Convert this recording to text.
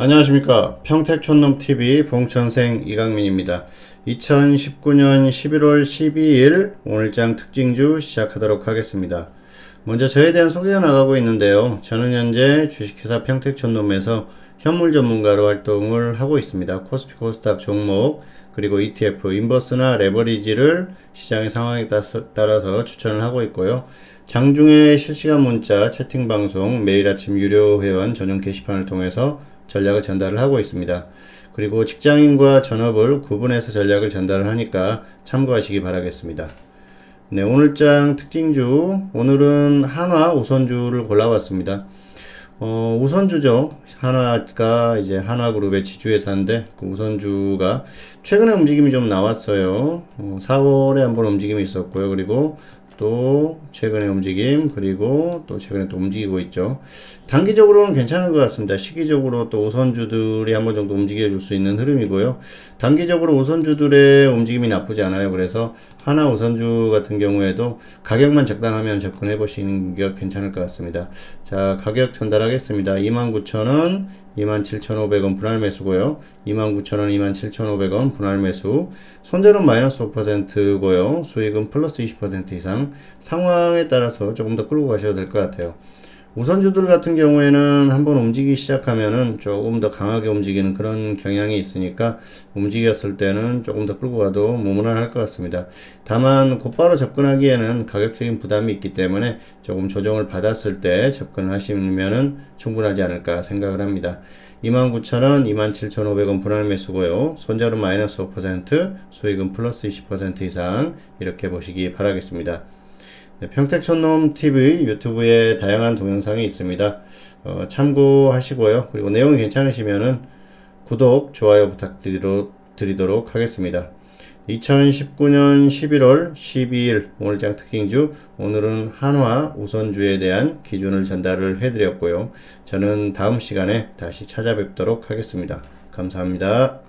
안녕하십니까. 평택촌놈TV 봉천생 이강민입니다. 2019년 11월 12일 오늘장 특징주 시작하도록 하겠습니다. 먼저 저에 대한 소개가 나가고 있는데요. 저는 현재 주식회사 평택촌놈에서 현물 전문가로 활동을 하고 있습니다. 코스피 코스닥 종목 그리고 ETF 인버스나 레버리지를 시장의 상황에 따라서- 추천을 하고 있고요 장중에 실시간 문자 채팅 방송 매일 아침 유료 회원 전용 게시판을 통해서 전략을 전달을 하고 있습니다. 그리고 직장인과 전업을 구분해서 전략을 전달을 하니까 참고하시기 바라겠습니다. 네, 오늘장 특징주 오늘은 한화 우선주를 골라봤습니다. 어, 우선주죠. 한화가 이제 한화그룹의 지주회사인데 그 우선주가 최근에 움직임이 좀 나왔어요. 어, 4월에 한번 움직임이 있었고요. 그리고 또 최근에 움직임 그리고 또 최근에 또 움직이고 있죠. 단기적으로는 괜찮은 것 같습니다. 시기적으로 또 우선주들이 한 번 정도 움직여 줄 수 있는 흐름이고요. 단기적으로 우선주들의 움직임이 나쁘지 않아요. 그래서 하나 우선주 같은 경우에도 가격만 적당하면 접근해 보시는 게 괜찮을 것 같습니다. 자, 가격 전달하겠습니다. 29,000원, 27,500원 분할 매수고요. 29,000원, 27,500원 분할 매수. 손절은 마이너스 5%고요. 수익은 플러스 20% 이상. 상황에 따라서 조금 더 끌고 가셔도 될 것 같아요. 우선주들 같은 경우에는 한번 움직이기 시작하면은 조금 더 강하게 움직이는 그런 경향이 있으니까 움직였을 때는 조금 더 끌고 가도 무문할 것 같습니다. 다만 곧바로 접근하기에는 가격적인 부담이 있기 때문에 조금 조정을 받았을 때 접근을 하시면은 충분하지 않을까 생각을 합니다. 29,000원, 27,500원 분할 매수고요. 손절은 마이너스 5%, 수익은 플러스 20% 이상 이렇게 보시기 바라겠습니다. 네, 평택촌놈 TV 유튜브에 다양한 동영상이 있습니다. 어, 참고하시고요. 그리고 내용이 괜찮으시면은 구독, 좋아요 부탁드리도록 하겠습니다. 2019년 11월 12일 오늘장 특징주 오늘은 한화 우선주에 대한 기준을 전달을 해드렸고요. 저는 다음 시간에 다시 찾아뵙도록 하겠습니다. 감사합니다.